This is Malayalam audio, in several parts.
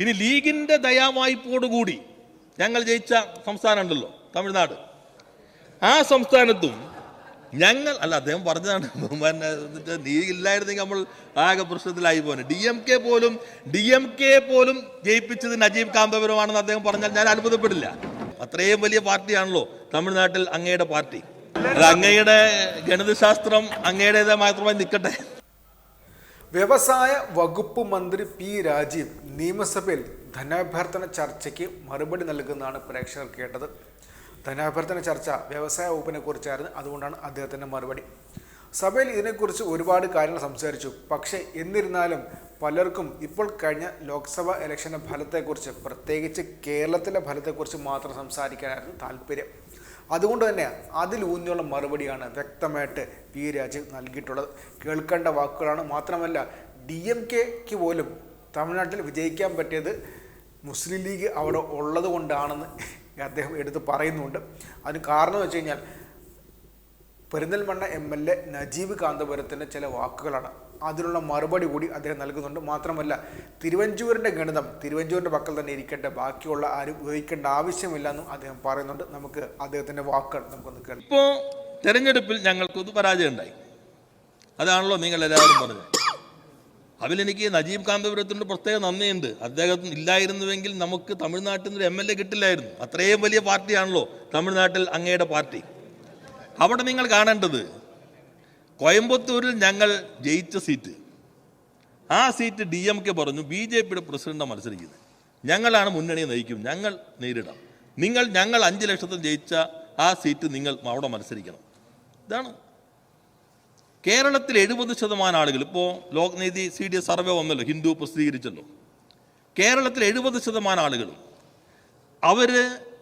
ഇനി ലീഗിന്റെ ദയാവായ്പോടുകൂടി ഞങ്ങൾ ജയിച്ച സംസ്ഥാനമുണ്ടല്ലോ തമിഴ്നാട്. ആ സംസ്ഥാനത്തും ഞങ്ങൾ അല്ല അദ്ദേഹം പറഞ്ഞതാണ് പിന്നെ നീ ഇല്ലായിരുന്നെങ്കിൽ നമ്മൾ ആകെ പ്രശ്നത്തിലായി പോനെ ഡി എം കെ പോലും ഡി എം കെ പോലും ജയിപ്പിച്ചത് നജീബ് കാന്തപുരമാണെന്ന് അദ്ദേഹം പറഞ്ഞാൽ ഞാൻ അത്ഭുതപ്പെടില്ല. അത്രയും വലിയ പാർട്ടിയാണല്ലോ തമിഴ്നാട്ടിൽ അങ്ങയുടെ പാർട്ടി. അത് അങ്ങയുടെ ഗണിതശാസ്ത്രം അങ്ങയുടേത് മാത്രമായി നിൽക്കട്ടെ. വ്യവസായ വകുപ്പ് മന്ത്രി പി രാജീവ് നിയമസഭയിൽ ധനാഭ്യർത്ഥന ചർച്ചയ്ക്ക് മറുപടി നൽകുന്നതാണ് പ്രേക്ഷകർ കേട്ടത്. ധനാഭ്യർത്ഥന ചർച്ച വ്യവസായ വകുപ്പിനെ കുറിച്ചായിരുന്നു. അതുകൊണ്ടാണ് അദ്ദേഹത്തിന്റെ മറുപടി. സഭയിൽ ഇതിനെക്കുറിച്ച് ഒരുപാട് കാര്യങ്ങൾ സംസാരിച്ചു. പക്ഷേ എന്നിരുന്നാലും പലർക്കും ഇപ്പോൾ കഴിഞ്ഞ ലോക്സഭാ ഇലക്ഷന്റെ ഫലത്തെക്കുറിച്ച് പ്രത്യേകിച്ച് കേരളത്തിലെ ഫലത്തെക്കുറിച്ച് മാത്രം സംസാരിക്കാനായിരുന്നു താല്പര്യം. അതുകൊണ്ട് തന്നെ അതിലൂന്നിയുള്ള മറുപടിയാണ് വ്യക്തമായിട്ട് പി രാജീവ് നൽകിയിട്ടുള്ളത്. കേൾക്കേണ്ട വാക്കുകളാണ്. മാത്രമല്ല ഡി എം കെക്ക് പോലും തമിഴ്നാട്ടിൽ വിജയിക്കാൻ പറ്റിയത് മുസ്ലിം ലീഗ് അവിടെ ഉള്ളത് കൊണ്ടാണെന്ന് അദ്ദേഹം എടുത്ത് പറയുന്നുണ്ട്. അതിന് കാരണം വെച്ച് കഴിഞ്ഞാൽ Perinthalmanna M L A Najeeb കാന്തപുരത്തിന്റെ ചില വാക്കുകളാണ്. അതിനുള്ള മറുപടി കൂടി അദ്ദേഹം നൽകുന്നുണ്ട്. മാത്രമല്ല തിരുവഞ്ചൂരിന്റെ ഗണിതം തിരുവഞ്ചൂരിന്റെ പക്കൽ തന്നെ ഇരിക്കട്ടെ ബാക്കിയുള്ള ആരും ഉപയോഗിക്കേണ്ട ആവശ്യമില്ല എന്നും അദ്ദേഹം പറയുന്നുണ്ട്. നമുക്ക് അദ്ദേഹത്തിന്റെ വാക്കുകൾ നമുക്കൊന്ന് കേൾക്കാം. ഇപ്പോൾ തെരഞ്ഞെടുപ്പിൽ ഞങ്ങൾക്കൊരു പരാജയം ഉണ്ടായി. അതാണല്ലോ നിങ്ങൾ എല്ലാവരും പറഞ്ഞത്. അതിലെനിക്ക് നജീബ് കാന്തപുരത്തിന്റെ പ്രത്യേക നന്ദിയുണ്ട്. അദ്ദേഹത്തിന് ഇല്ലായിരുന്നുവെങ്കിൽ നമുക്ക് തമിഴ്നാട്ടിൽ നിന്ന് എം എൽ എ കിട്ടില്ലായിരുന്നു. അത്രയും വലിയ പാർട്ടിയാണല്ലോ തമിഴ്നാട്ടിൽ അങ്ങയുടെ പാർട്ടി. അവിടെ നിങ്ങൾ കാണേണ്ടത് കോയമ്പത്തൂരിൽ ഞങ്ങൾ ജയിച്ച സീറ്റ്. ആ സീറ്റ് ഡി എം കെ പറഞ്ഞു ബി ജെ പിയുടെ പ്രസിഡന്റാണ് മത്സരിക്കുന്നത്. ഞങ്ങളാണ് മുന്നണിയെ നയിക്കും. ഞങ്ങൾ നേരിടാം. നിങ്ങൾ ഞങ്ങൾ അഞ്ച് ലക്ഷത്തിൽ ജയിച്ച ആ സീറ്റ് നിങ്ങൾ അവിടെ മത്സരിക്കണം. ഇതാണ്. കേരളത്തിൽ എഴുപത് ശതമാനം ആളുകൾ ഇപ്പോൾ Lokniti C D S survey വന്നല്ലോ ഹിന്ദു പ്രസിദ്ധീകരിച്ചല്ലോ. കേരളത്തിൽ എഴുപത് ശതമാനം ആളുകളും അവർ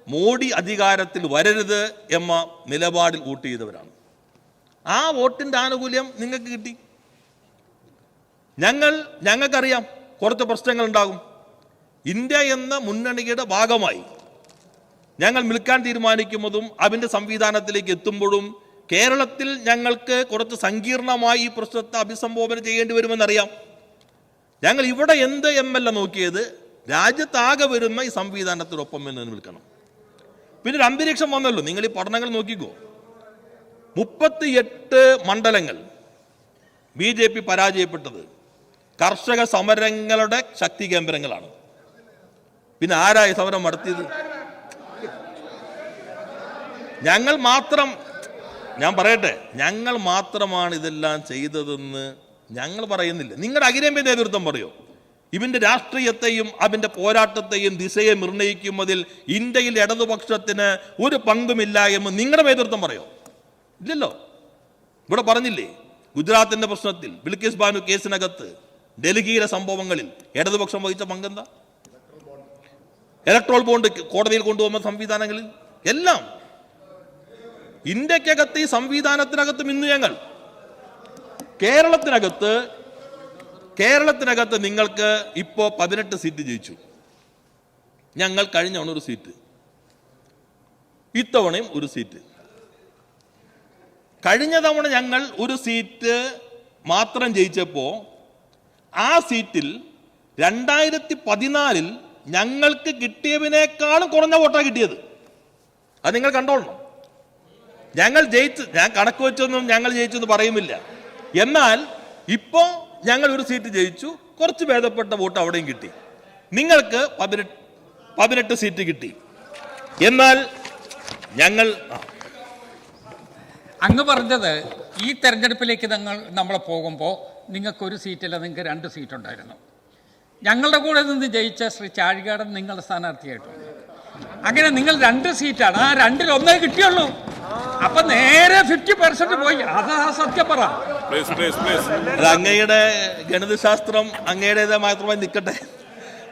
മോഡി അധികാരത്തിൽ വരരുത് എന്ന നിലപാടിൽ വോട്ട് ചെയ്തവരാണ്. ആ വോട്ടിന്റെ ആനുകൂല്യം നിങ്ങൾക്ക് കിട്ടി. ഞങ്ങൾ ഞങ്ങൾക്കറിയാം കുറച്ച് പ്രശ്നങ്ങൾ ഉണ്ടാകും. ഇന്ത്യ എന്ന മുന്നണിയുടെ ഭാഗമായി ഞങ്ങൾ നിൽക്കാൻ തീരുമാനിക്കുന്നതും അതിന്റെ സംവിധാനത്തിലേക്ക് എത്തുമ്പോഴും കേരളത്തിൽ ഞങ്ങൾക്ക് കുറച്ച് സങ്കീർണമായി ഈ പ്രശ്നത്തെ അഭിസംബോധന ചെയ്യേണ്ടി വരുമെന്നറിയാം. ഞങ്ങൾ ഇവിടെ എന്ത് എം എൽ എ നോക്കിയത് രാജ്യത്താകെ വരുന്ന ഈ സംവിധാനത്തിനൊപ്പം എന്ന് നിൽക്കണം. പിന്നെ ഒരു അന്തരീക്ഷം വന്നല്ലോ. നിങ്ങൾ ഈ പഠനങ്ങൾ നോക്കിക്കോ. മുപ്പത്തി എട്ട് മണ്ഡലങ്ങൾ ബി ജെ പി പരാജയപ്പെട്ടത്. കർഷക സമരങ്ങളുടെ ശക്തി കേന്ദ്രങ്ങളാണ്. പിന്നെ ആരായി സമരം നടത്തിയത്? ഞങ്ങൾ മാത്രം ഞാൻ പറയട്ടെ ഞങ്ങൾ മാത്രമാണ് ഇതെല്ലാം ചെയ്തതെന്ന് ഞങ്ങൾ പറയുന്നില്ല. നിങ്ങളുടെ അഖിലേന്ത്യ നേതൃത്വം പറയോ? ഇവന്റെ രാഷ്ട്രീയത്തെയും അവന്റെ പോരാട്ടത്തെയും ദിശയെ നിർണയിക്കുന്നതിൽ ഇന്ത്യയിൽ ഇടതുപക്ഷത്തിന് ഒരു പങ്കുമില്ല എന്ന് നിങ്ങളുടെ നേതൃത്വം പറയോ? ഇല്ലല്ലോ. ഇവിടെ പറഞ്ഞില്ലേ ഗുജറാത്തിന്റെ പ്രശ്നത്തിൽ ബിൽക്കിസ് ബാനു കേസിനകത്ത് ഡൽഹിയിലെ സംഭവങ്ങളിൽ ഇടതുപക്ഷം വഹിച്ച പങ്കെന്താ? ഇലക്ട്രോൾ ബോണ്ട് കോടതിയിൽ കൊണ്ടുപോകുന്ന സംവിധാനങ്ങളിൽ എല്ലാം. ഇന്ത്യക്കകത്ത് ഈ സംവിധാനത്തിനകത്തും ഇന്ന് ഞങ്ങൾ. കേരളത്തിനകത്ത് കേരളത്തിനകത്ത് നിങ്ങൾക്ക് ഇപ്പോൾ പതിനെട്ട് സീറ്റ് ജയിച്ചു. ഞങ്ങൾ കഴിഞ്ഞ ഒരു സീറ്റ്. ഇത്തവണയും ഒരു സീറ്റ്. കഴിഞ്ഞ തവണ ഞങ്ങൾ ഒരു സീറ്റ് മാത്രം ജയിച്ചപ്പോൾ ആ സീറ്റിൽ രണ്ടായിരത്തി പതിനാലിൽ ഞങ്ങൾക്ക് കിട്ടിയതിനേക്കാളും കുറഞ്ഞ വോട്ടാണ് കിട്ടിയത്. അത് നിങ്ങൾ കണ്ടോളണം. ഞങ്ങൾ ജയിച്ചു ഞാൻ കണക്ക് വെച്ചൊന്നും ഞങ്ങൾ ജയിച്ചു എന്ന് പറയുമില്ല എന്നാൽ ഇപ്പോ ഞങ്ങൾ ഒരു സീറ്റ് ജയിച്ചു. കുറച്ച് ഭേദപ്പെട്ട വോട്ട് അവിടെയും കിട്ടി. നിങ്ങൾക്ക് പതിനെട്ട് പതിനെട്ട് സീറ്റ് കിട്ടി. എന്നാൽ ഞങ്ങൾ അങ്ങ് പറഞ്ഞത് ഈ തെരഞ്ഞെടുപ്പിലേക്ക് ഞങ്ങൾ നമ്മൾ പോകുമ്പോൾ നിങ്ങൾക്ക് ഒരു സീറ്റില്ല നിങ്ങൾക്ക് രണ്ട് സീറ്റ് ഉണ്ടായിരുന്നു ഞങ്ങളുടെ കൂടെ നിന്ന് ജയിച്ച ശ്രീ ചാഴികാടൻ നിങ്ങളുടെ സ്ഥാനാർത്ഥിയായിട്ടുണ്ട്. അങ്ങനെ നിങ്ങൾ രണ്ട് സീറ്റാണ്. ആ രണ്ടിൽ ഒന്നേ കിട്ടിയുള്ളൂ. അപ്പൊ നേരെ ഫിഫ്റ്റി പെർസെന്റ് പോയി. അതാ സത്യം പറ. അത് അങ്ങയുടെ ഗണിതശാസ്ത്രം അങ്ങയുടേത് മാത്രമായി നിൽക്കട്ടെ.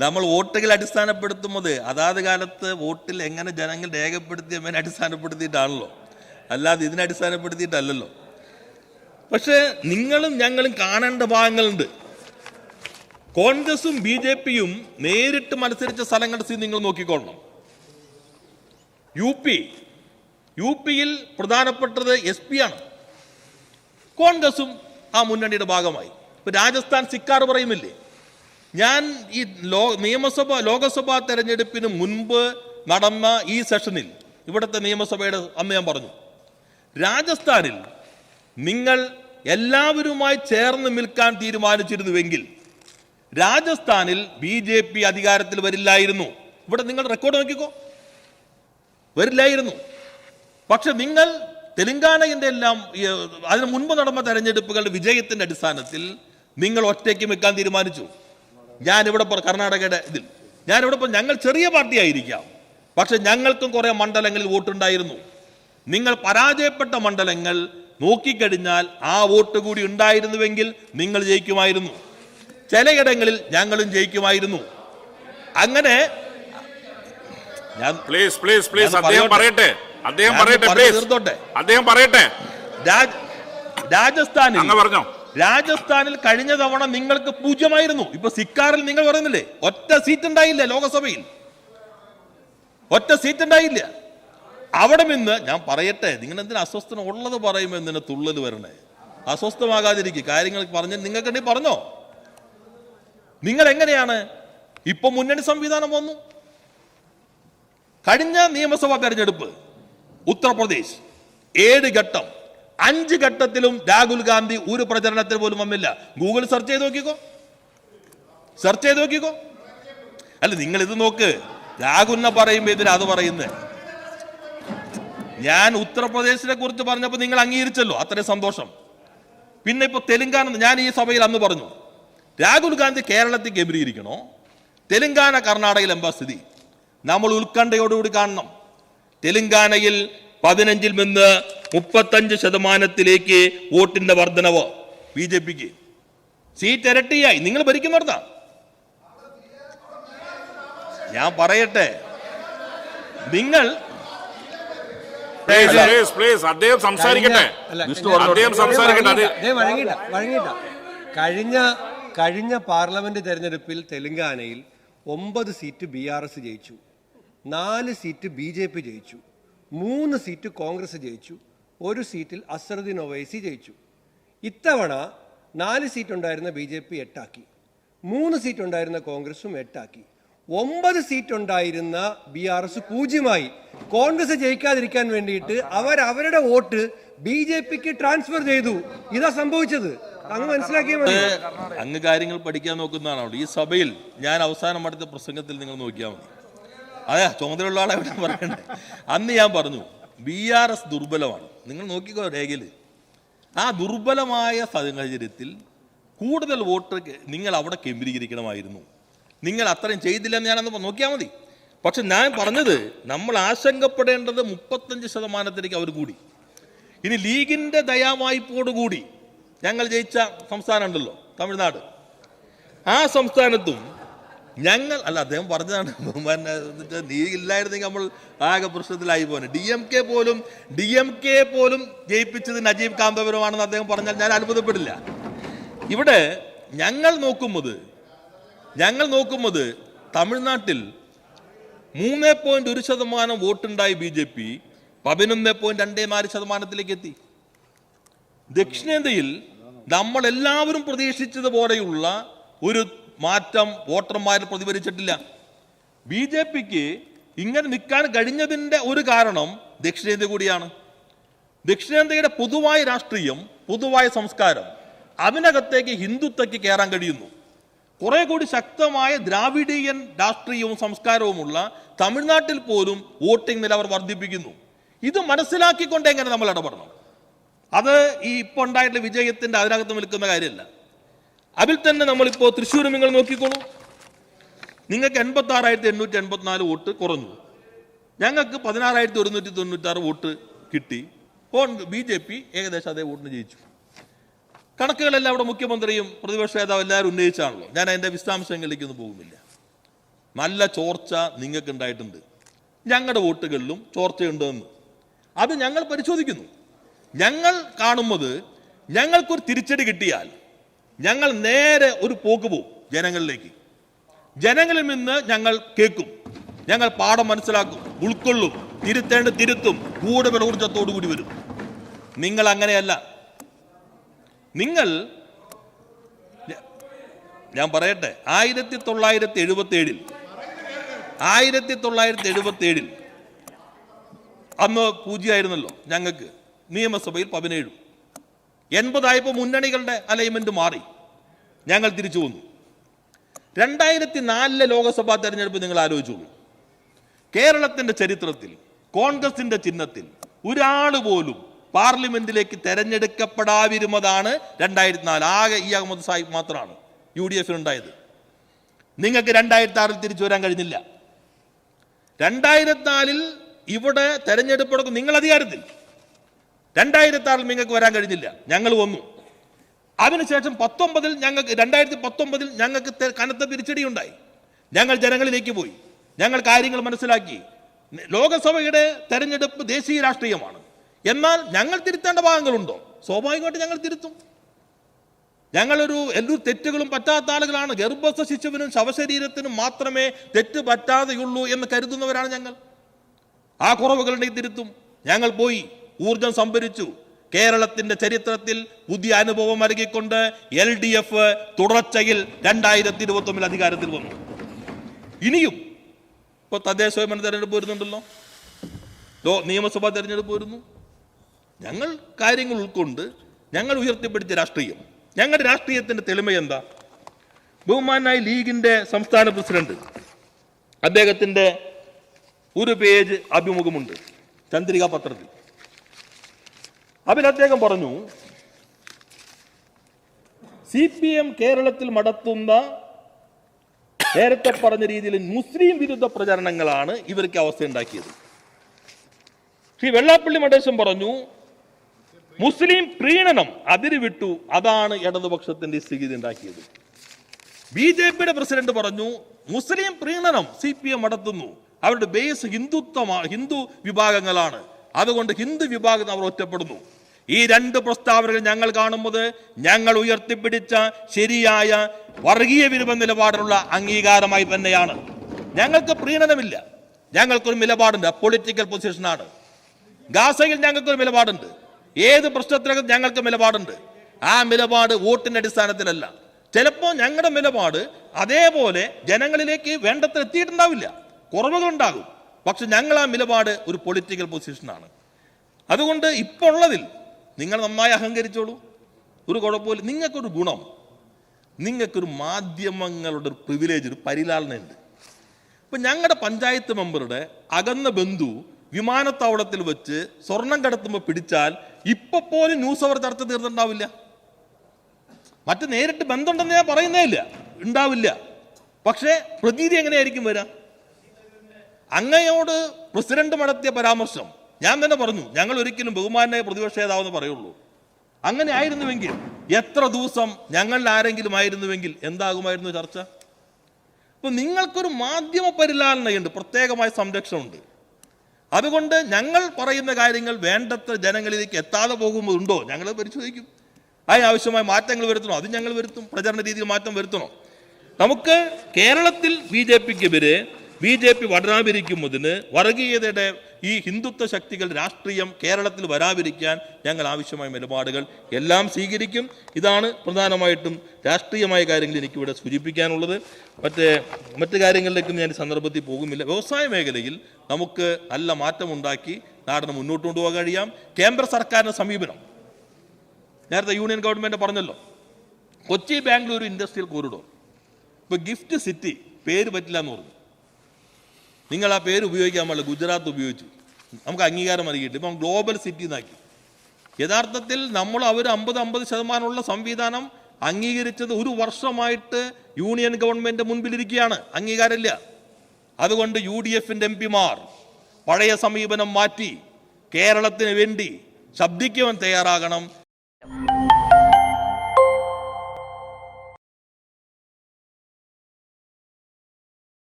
നമ്മൾ വോട്ടുകൾ അടിസ്ഥാനപ്പെടുത്തുന്നത് അതാത് കാലത്ത് വോട്ടിൽ എങ്ങനെ ജനങ്ങൾ രേഖപ്പെടുത്തി എന്നതിനെ അടിസ്ഥാനപ്പെടുത്തിയിട്ടാണല്ലോ. അല്ലാതെ ഇതിനെ അടിസ്ഥാനപ്പെടുത്തിയിട്ടല്ലല്ലോ. പക്ഷേ നിങ്ങളും ഞങ്ങളും കാണേണ്ട ഭാഗങ്ങളുണ്ട്. കോൺഗ്രസും ബി ജെ പിയും നേരിട്ട് മത്സരിച്ച സ്ഥലങ്ങളുടെ സ്ഥിതി നിങ്ങൾ നോക്കിക്കൊള്ളണം യു പി. യു പിയിൽ പ്രധാനപ്പെട്ടത് എസ് പി ആണ്. കോൺഗ്രസും ആ മുന്നണിയുടെ ഭാഗമായി. ഇപ്പൊ രാജസ്ഥാൻ സിക്കാർ പറയുന്നില്ലേ ഞാൻ ഈ ലോ നിയമസഭ ലോകസഭാ തെരഞ്ഞെടുപ്പിന് മുൻപ് നടന്ന ഈ സെഷനിൽ ഇവിടുത്തെ നിയമസഭയുടെ അന്ന് ഞാൻ പറഞ്ഞു രാജസ്ഥാനിൽ നിങ്ങൾ എല്ലാവരുമായി ചേർന്ന് നിൽക്കാൻ തീരുമാനിച്ചിരുന്നുവെങ്കിൽ രാജസ്ഥാനിൽ ബി ജെ പി അധികാരത്തിൽ വരില്ലായിരുന്നു. ഇവിടെ നിങ്ങൾ റെക്കോർഡ് നോക്കിക്കോ. വരില്ലായിരുന്നു. പക്ഷെ നിങ്ങൾ തെലങ്കാനയുടെ എല്ലാം അതിന് മുൻപ് നടന്ന തെരഞ്ഞെടുപ്പുകളുടെ വിജയത്തിന്റെ അടിസ്ഥാനത്തിൽ നിങ്ങൾ ഒറ്റയ്ക്ക് വെക്കാൻ തീരുമാനിച്ചു. ഞാനിവിടെ കർണാടകയുടെ ഇതിൽ. ഞാനിവിടെ ഇപ്പോൾ ഞങ്ങൾ ചെറിയ പാർട്ടിയായിരിക്കാം. പക്ഷെ ഞങ്ങൾക്കും കുറേ മണ്ഡലങ്ങളിൽ വോട്ടുണ്ടായിരുന്നു. നിങ്ങൾ പരാജയപ്പെട്ട മണ്ഡലങ്ങൾ നോക്കിക്കഴിഞ്ഞാൽ ആ വോട്ട് കൂടി ഉണ്ടായിരുന്നുവെങ്കിൽ നിങ്ങൾ ജയിക്കുമായിരുന്നു. ചിലയിടങ്ങളിൽ ഞങ്ങളും ജയിക്കുമായിരുന്നു. അങ്ങനെ ഞാൻ പ്ലീസ് പ്ലീസ് പ്ലീസ് പറയട്ടെ. അദ്ദേഹം പറയട്ടെ തീർത്തോട്ടെ. അദ്ദേഹം പറയട്ടെ. രാജ- രാജസ്ഥാനിൽ അങ്ങ് പറഞ്ഞോ. രാജസ്ഥാനിൽ കഴിഞ്ഞ തവണ നിങ്ങൾക്ക് പൂജ്യമായിരുന്നു. ഇപ്പൊ സിക്കാറിൽ നിങ്ങൾ പറയുന്നില്ലേ? ഒറ്റ സീറ്റ് ഉണ്ടായില്ല ലോകസഭയിൽ. ഒറ്റ സീറ്റ് ഉണ്ടായില്ല. അവിടെ നിന്ന് ഞാൻ പറയട്ടെ നിങ്ങൾ എന്തിനാ അസ്വസ്ഥന ഉള്ളത് പറയുമ്പോൾ എന്തിനാ തുള്ളൽ വരണേ? അസ്വസ്ഥമാകാതിരിക്കും. കാര്യങ്ങൾ പറഞ്ഞ് നിങ്ങൾക്ക് പറഞ്ഞോ? നിങ്ങൾ എങ്ങനെയാണ്? ഇപ്പൊ മുന്നണി സംവിധാനം വന്നു. കഴിഞ്ഞ നിയമസഭാ തെരഞ്ഞെടുപ്പ്. ഉത്തർപ്രദേശ്. ഏഴ് ഘട്ടം. അഞ്ച് ഘട്ടത്തിലും രാഹുൽ ഗാന്ധി ഒരു പ്രചരണത്തിൽ പോലും വന്നില്ല. ഗൂഗിൾ സെർച്ച് ചെയ്ത് നോക്കിക്കോ. സെർച്ച് ചെയ്ത് നോക്കിക്കോ. അല്ല നിങ്ങൾ ഇത് നോക്ക്. രാഹുലിനെ പറയുമ്പോ ഇതിന് അത് പറയുന്നത് ഞാൻ ഉത്തർപ്രദേശിനെ കുറിച്ച് പറഞ്ഞപ്പോൾ നിങ്ങൾ അംഗീകരിച്ചല്ലോ. അത്രയും സന്തോഷം. പിന്നെ ഇപ്പൊ തെലുങ്കാന ഞാൻ ഈ സഭയിൽ അന്ന് പറഞ്ഞു. രാഹുൽ ഗാന്ധി കേരളത്തിൽ കേന്ദ്രീകരിക്കണോ തെലുങ്കാന കർണാടകയിൽ എന്താ സ്ഥിതി? നമ്മൾ ഉത്കണ്ഠയോടുകൂടി കാണണം. തെലുങ്കാനയിൽ പതിനഞ്ചിൽ നിന്ന് മുപ്പത്തഞ്ച് ശതമാനത്തിലേക്ക് വോട്ടിന്റെ വർധനവ് ബി ജെ പിക്ക്. സീറ്റ് ഇരട്ടിയായി. നിങ്ങൾ ഭരിക്കുന്നിടത്താ ഞാൻ പറയട്ടെ. നിങ്ങൾ അദ്ദേഹം സംസാരിക്കട്ടെ. അദ്ദേഹം സംസാരിക്കട്ടെ കഴിഞ്ഞ കഴിഞ്ഞ പാർലമെന്റ് തെരഞ്ഞെടുപ്പിൽ തെലങ്കാനയിൽ ഒമ്പത് സീറ്റ് ബി ആർ എസ് ജയിച്ചു. നാല് സീറ്റ് ബി ജെ പി ജയിച്ചു. മൂന്ന് സീറ്റ് കോൺഗ്രസ് ജയിച്ചു. ഒരു സീറ്റിൽ അസറുദ്ദീൻ ഒവൈസി ജയിച്ചു. ഇത്തവണ നാല് സീറ്റ് ഉണ്ടായിരുന്ന ബി ജെ പി എട്ടാക്കി. മൂന്ന് സീറ്റ് ഉണ്ടായിരുന്ന കോൺഗ്രസും എട്ടാക്കി. ഒമ്പത് സീറ്റ് ഉണ്ടായിരുന്ന ബി ആർ എസ് പൂജ്യമായി. കോൺഗ്രസ് ജയിക്കാതിരിക്കാൻ വേണ്ടിയിട്ട് അവർ അവരുടെ വോട്ട് ബി ജെ പിക്ക് ട്രാൻസ്ഫർ ചെയ്തു. ഇതാ സംഭവിച്ചത്. അങ്ങ് മനസ്സിലാക്കിയാൽ മതി. അങ്ങ് കാര്യങ്ങൾ പഠിക്കാൻ നോക്കുന്നതാണ്? ഈ സഭയിൽ ഞാൻ അവസാനം അടുത്ത പ്രസംഗത്തിൽ നിങ്ങൾ നോക്കിയാൽ മതി. അതെ ചുമതലയുള്ള ആളെ ഞാൻ പറയണ്ടേ. അന്ന് ഞാൻ പറഞ്ഞു ബി ആർ എസ് ദുർബലമാണ്. നിങ്ങൾ നോക്കിക്കോ രേഖയിൽ ആ ദുർബലമായ സാഹചര്യത്തിൽ കൂടുതൽ വോട്ട് നിങ്ങൾ അവിടെ കേന്ദ്രീകരിക്കണമായിരുന്നു. നിങ്ങൾ അത്രയും ചെയ്തില്ലെന്ന് ഞാനന്ന് നോക്കിയാൽ മതി. പക്ഷെ ഞാൻ പറഞ്ഞത് നമ്മൾ ആശങ്കപ്പെടേണ്ടത് മുപ്പത്തഞ്ച് ശതമാനത്തിലേക്ക് അവർ കൂടി. ഇനി ലീഗിന്റെ ദയാവായ്പോടുകൂടി ഞങ്ങൾ ജയിച്ച സംസ്ഥാനമുണ്ടല്ലോ തമിഴ്നാട്. ആ സംസ്ഥാനത്തും ഞങ്ങൾ അല്ല അദ്ദേഹം പറഞ്ഞതാണ് നീ ഇല്ലായിരുന്നെങ്കിൽ നമ്മൾ ആകെ പ്രശ്നത്തിലായി പോനെ ഡി എം കെ പോലും ഡി എം കെ പോലും ജയിപ്പിച്ചത് നജീബ് കാന്തപുരമാണെന്ന് അദ്ദേഹം പറഞ്ഞാൽ ഞാൻ അത്ഭുതപ്പെടില്ല. ഇവിടെ ഞങ്ങൾ നോക്കുന്നത് ഞങ്ങൾ നോക്കുന്നത് തമിഴ്നാട്ടിൽ മൂന്ന് പോയിന്റ് ഒരു ശതമാനം വോട്ടുണ്ടായി ബി ജെ പി പതിനൊന്ന് പോയിന്റ് രണ്ടേ നാല് ശതമാനത്തിലേക്ക് എത്തി. ദക്ഷിണേന്ത്യയിൽ നമ്മൾ എല്ലാവരും പ്രതീക്ഷിച്ചതുപോലെയുള്ള ഒരു മാറ്റം വോട്ടർമാരിൽ പ്രതിഫലിച്ചിട്ടില്ല. ബി ജെ പിക്ക് ഇങ്ങനെ നിൽക്കാൻ കഴിഞ്ഞതിന്റെ ഒരു കാരണം ദക്ഷിണേന്ത്യ കൂടിയാണ്. ദക്ഷിണേന്ത്യയുടെ പൊതുവായ രാഷ്ട്രീയം പൊതുവായ സംസ്കാരം അതിനകത്തേക്ക് ഹിന്ദുത്വയ്ക്ക് കയറാൻ കഴിയുന്നു. കുറെ കൂടി ശക്തമായ ദ്രാവിഡീയൻ രാഷ്ട്രീയവും സംസ്കാരവുമുള്ള തമിഴ്നാട്ടിൽ പോലും വോട്ടിംഗ് നില അവർ വർദ്ധിപ്പിക്കുന്നു. ഇത് മനസ്സിലാക്കിക്കൊണ്ട് എങ്ങനെ നമ്മൾ ഇടപെടണം? അത് ഈ ഇപ്പോൾ ഉണ്ടായിട്ടുള്ള വിജയത്തിന്റെ അതിനകത്ത് നിൽക്കുന്ന കാര്യമല്ല. അതിൽ തന്നെ നമ്മളിപ്പോൾ തൃശ്ശൂർ നിങ്ങൾ നോക്കിക്കോളൂ. നിങ്ങൾക്ക് എൺപത്തി ആറായിരത്തി എണ്ണൂറ്റി എൺപത്തിനാല് വോട്ട് കുറഞ്ഞു. ഞങ്ങൾക്ക് പതിനാറായിരത്തി ഒരുന്നൂറ്റി തൊണ്ണൂറ്റാറ് വോട്ട് കിട്ടി. ബി ജെ പി ഏകദേശം അതേ വോട്ടിന് ജയിച്ചു. കണക്കുകളെല്ലാം അവിടെ മുഖ്യമന്ത്രിയും പ്രതിപക്ഷ നേതാവ് എല്ലാവരും ഉന്നയിച്ചാണല്ലോ. ഞാൻ അതിന്റെ വിശദാംശങ്ങളിലേക്കൊന്നും പോകുന്നില്ല. നല്ല ചോർച്ച നിങ്ങൾക്ക് ഉണ്ടായിട്ടുണ്ട്. ഞങ്ങളുടെ വോട്ടുകളിലും ചോർച്ചയുണ്ടെന്ന്. അത് ഞങ്ങൾ പരിശോധിക്കുന്നു. ഞങ്ങൾ കാണുന്നത് ഞങ്ങൾക്കൊരു തിരിച്ചടി കിട്ടിയാൽ ഞങ്ങൾ നേരെ ഒരു പോക്ക് പോവും ജനങ്ങളിലേക്ക്. ജനങ്ങളിൽ നിന്ന് ഞങ്ങൾ കേൾക്കും. ഞങ്ങൾ പാഠം മനസ്സിലാക്കും ഉൾക്കൊള്ളും തിരുത്തേണ്ട തിരുത്തും കൂടുതൽ ഊർജത്തോടു കൂടി വരും. നിങ്ങൾ അങ്ങനെയല്ല. നിങ്ങൾ ഞാൻ പറയട്ടെ ആയിരത്തി തൊള്ളായിരത്തി എഴുപത്തി ഏഴിൽ ആയിരത്തി തൊള്ളായിരത്തി എഴുപത്തി ഏഴിൽ അന്ന് പൂജ്യമായിരുന്നല്ലോ ഞങ്ങൾക്ക് നിയമസഭയിൽ പതിനേഴും. എൺപതായപ്പോൾ മുന്നണികളുടെ അലൈൻമെന്റ് മാറി. ഞങ്ങൾ തിരിച്ചു വന്നു. രണ്ടായിരത്തി നാലിലെ ലോക്സഭാ തെരഞ്ഞെടുപ്പ് നിങ്ങൾ ആലോചിച്ചോളൂ കേരളത്തിന്റെ ചരിത്രത്തിൽ കോൺഗ്രസിന്റെ ചിഹ്നത്തിൽ ഒരാൾ പോലും പാർലമെന്റിലേക്ക് തെരഞ്ഞെടുക്കപ്പെടാതിരുന്നതാണ് രണ്ടായിരത്തി നാല് ആകെ ഇ അഹമ്മദ് സാഹിബ് മാത്രമാണ് യു ഡി എഫിനുണ്ടായത് നിങ്ങൾക്ക് രണ്ടായിരത്തി ആറിൽ തിരിച്ചു വരാൻ കഴിഞ്ഞില്ല. രണ്ടായിരത്തി നാലിൽ ഇവിടെ തെരഞ്ഞെടുപ്പ് നിങ്ങൾ അധികാരത്തിൽ? രണ്ടായിരത്തി ആറിൽ നിങ്ങൾക്ക് വരാൻ കഴിഞ്ഞില്ല. ഞങ്ങൾ വന്നു. അതിനുശേഷം പത്തൊമ്പതിൽ ഞങ്ങൾക്ക് രണ്ടായിരത്തി പത്തൊമ്പതിൽ ഞങ്ങൾക്ക് കനത്ത തിരിച്ചടി ഉണ്ടായി ഞങ്ങൾ ജനങ്ങളിലേക്ക് പോയി. ഞങ്ങൾ കാര്യങ്ങൾ മനസ്സിലാക്കി. ലോകസഭയുടെ തെരഞ്ഞെടുപ്പ് ദേശീയ രാഷ്ട്രീയമാണ്. എന്നാൽ ഞങ്ങൾ തിരുത്തേണ്ട ഭാഗങ്ങളുണ്ടോ? സ്വാഭാവികമായിട്ട് ഞങ്ങൾ തിരുത്തും. ഞങ്ങളൊരു എല്ലാ തെറ്റുകളും പറ്റാത്ത ആളുകളാണ് ഗർഭസ്ഥ ശിശുവിനും ശവശരീരത്തിനും മാത്രമേ തെറ്റ് പറ്റാതെയുള്ളൂ എന്ന് കരുതുന്നവരാണ് ഞങ്ങൾ. ആ കുറവുകളുടെ തിരുത്തും. ഞങ്ങൾ പോയി. ഊർജം സംഭരിച്ചു. കേരളത്തിന്റെ ചരിത്രത്തിൽ പുതിയ അനുഭവം നൽകിക്കൊണ്ട് എൽ ഡി എഫ് തുടർച്ചയിൽ രണ്ടായിരത്തി ഇരുപത്തി ഒന്നിൽ അധികാരത്തിൽ വന്നു. ഇനിയും ഇപ്പൊ തദ്ദേശ സ്വയംഭരണ തെരഞ്ഞെടുപ്പ് വരുന്നുണ്ടല്ലോ. ലോ നിയമസഭാ തെരഞ്ഞെടുപ്പ് വരുന്നു. ഞങ്ങൾ കാര്യങ്ങൾ ഉൾക്കൊണ്ട് ഞങ്ങൾ ഉയർത്തിപ്പിടിച്ച രാഷ്ട്രീയം. ഞങ്ങളുടെ രാഷ്ട്രീയത്തിന്റെ തെളിമ എന്താ? ബഹുമാനായ ലീഗിന്റെ സംസ്ഥാന പ്രസിഡന്റ്. അദ്ദേഹത്തിന്റെ ഒരു പേജ് അഭിമുഖമുണ്ട്. ചന്ദ്രിക പത്രത്തിൽ. അതിൽ അദ്ദേഹം പറഞ്ഞു സി പി എം കേരളത്തിൽ നടത്തുന്ന നേരത്തെ പറഞ്ഞ രീതിയിൽ മുസ്ലിം വിരുദ്ധ പ്രചരണങ്ങളാണ് ഇവർക്ക് അവസ്ഥ ഉണ്ടാക്കിയത്. ശ്രീ വെള്ളാപ്പള്ളി മടേശൻ പറഞ്ഞു മുസ്ലിം പ്രീണനം അതിര് വിട്ടു അതാണ് ഇടതുപക്ഷത്തിന്റെ സ്ഥിതി ഉണ്ടാക്കിയത്. ബി ജെ പിയുടെ പ്രസിഡന്റ് പറഞ്ഞു മുസ്ലിം പ്രീണനം സി പി എം നടത്തുന്നു. അവരുടെ ബേസ് ഹിന്ദുത്വമാ ഹിന്ദു വിഭാഗങ്ങളാണ്. അതുകൊണ്ട് ഹിന്ദു വിഭാഗം അവർ ഒറ്റപ്പെടുന്നു. ഈ രണ്ട് പ്രസ്താവനകൾ ഞങ്ങൾ കാണുന്നത് ഞങ്ങൾ ഉയർത്തിപ്പിടിച്ച ശരിയായ വർഗീയ വിരുദ്ധ നിലപാടിനുള്ള അംഗീകാരമായി തന്നെയാണ്. ഞങ്ങൾക്ക് പ്രീണനമില്ല. ഞങ്ങൾക്കൊരു നിലപാടുണ്ട്. പൊളിറ്റിക്കൽ പൊസിഷനാണ് ഗാസയിൽ ഞങ്ങൾക്കൊരു നിലപാടുണ്ട്. ഏത് പ്രശ്നത്തിനകത്ത് ഞങ്ങൾക്ക് നിലപാടുണ്ട്. ആ നിലപാട് വോട്ടിന്റെ അടിസ്ഥാനത്തിലല്ല. ചിലപ്പോൾ ഞങ്ങളുടെ നിലപാട് അതേപോലെ ജനങ്ങളിലേക്ക് വേണ്ടത്ര എത്തിയിട്ടുണ്ടാവില്ല. കുറവുകളുണ്ടാകും. പക്ഷെ ഞങ്ങൾ ആ നിലപാട് ഒരു പൊളിറ്റിക്കൽ പൊസിഷനാണ് അതുകൊണ്ട് ഇപ്പോൾ ഉള്ളതിൽ നിങ്ങൾ നന്നായി അഹങ്കരിച്ചോളൂ. ഒരു കുഴപ്പമില്ല നിങ്ങൾക്കൊരു ഗുണം. നിങ്ങൾക്കൊരു മാധ്യമങ്ങളുടെ ഒരു പ്രിവിലേജ് ഒരു പരിലാളനയുണ്ട് ഇപ്പം ഞങ്ങളുടെ പഞ്ചായത്ത് മെമ്പറുടെ അകന്ന ബന്ധു വിമാനത്താവളത്തിൽ വെച്ച് സ്വർണം കടത്തുമ്പോൾ പിടിച്ചാൽ ഇപ്പൊ പോലും ന്യൂസ് അവർ ചർച്ച തീർന്നിട്ടുണ്ടാവില്ല. മറ്റ് നേരിട്ട് ബന്ധമുണ്ടെന്ന് ഞാൻ പറയുന്നേ ഇല്ല. ഉണ്ടാവില്ല. പക്ഷേ പ്രതീതി എങ്ങനെയായിരിക്കും വരാം? അങ്ങയോട് പ്രസിഡന്റ് നടത്തിയ പരാമർശം ഞാൻ തന്നെ പറഞ്ഞു ഞങ്ങൾ ഒരിക്കലും ബഹുമാനായ പ്രതിപക്ഷ നേതാവെന്ന് പറയുള്ളൂ. അങ്ങനെ ആയിരുന്നുവെങ്കിൽ എത്ര ദിവസം ഞങ്ങളിൽ ആരെങ്കിലും ആയിരുന്നുവെങ്കിൽ എന്താകുമായിരുന്നു ചർച്ച? ഇപ്പൊ നിങ്ങൾക്കൊരു മാധ്യമ പരിലാലനയുണ്ട് പ്രത്യേകമായ സംരക്ഷണമുണ്ട്. അതുകൊണ്ട് ഞങ്ങൾ പറയുന്ന കാര്യങ്ങൾ വേണ്ടത്ര ജനങ്ങളിലേക്ക് എത്താതെ പോകുമ്പോഴുണ്ടോ ഞങ്ങൾ പരിശോധിക്കും. അതിനാവശ്യമായ മാറ്റങ്ങൾ വരുത്തണോ? അത് ഞങ്ങൾ വരുത്തും പ്രചരണ രീതിയിൽ മാറ്റം വരുത്തണോ? നമുക്ക് കേരളത്തിൽ ബി ജെ പിക്കെതിരെ ബി ജെ പി വരാതിരിക്കുന്നതിന് വർഗീയതയുടെ ഈ ഹിന്ദുത്വ ശക്തികൾ രാഷ്ട്രീയം കേരളത്തിൽ വരാതിരിക്കാൻ ഞങ്ങൾ ആവശ്യമായ നിലപാടുകൾ എല്ലാം സ്വീകരിക്കും. ഇതാണ് പ്രധാനമായിട്ടും രാഷ്ട്രീയമായ കാര്യങ്ങൾ എനിക്കിവിടെ സൂചിപ്പിക്കാനുള്ളത്. മറ്റേ മറ്റ് കാര്യങ്ങളിലേക്കും ഞാൻ സന്ദർഭത്തിൽ പോകുന്നില്ല. വ്യവസായ മേഖലയിൽ നമുക്ക് നല്ല മാറ്റമുണ്ടാക്കി നാടിനെ മുന്നോട്ട് കൊണ്ടുപോകാൻ കഴിയാം. കേന്ദ്ര സർക്കാരിന്റെ സമീപനം. നേരത്തെ യൂണിയൻ ഗവൺമെന്റ് പറഞ്ഞല്ലോ കൊച്ചി ബാംഗ്ലൂർ ഇൻഡസ്ട്രിയൽ കോറിഡോർ ഇപ്പോൾ ഗിഫ്റ്റ് സിറ്റി പേര് പറ്റില്ല എന്ന് പറഞ്ഞു. നിങ്ങൾ ആ പേര് ഉപയോഗിക്കാൻ പാടില്ല. ഗുജറാത്ത് ഉപയോഗിച്ചു. നമുക്ക് അംഗീകാരം നൽകിയിട്ട് ഇപ്പം ഗ്ലോബൽ സിറ്റി എന്നാക്കി. യഥാർത്ഥത്തിൽ നമ്മൾ അവർ അമ്പത് അമ്പത് ശതമാനമുള്ള സംവിധാനം അംഗീകരിച്ചത് ഒരു വർഷമായിട്ട് യൂണിയൻ ഗവൺമെന്റ് മുൻപിലിരിക്കുകയാണ്. അംഗീകാരമില്ല. അതുകൊണ്ട് യു ഡി എഫിന്റെ എം പിമാർ പഴയ സമീപനം മാറ്റി കേരളത്തിന് വേണ്ടി ശബ്ദിക്കുവാൻ തയ്യാറാകണം.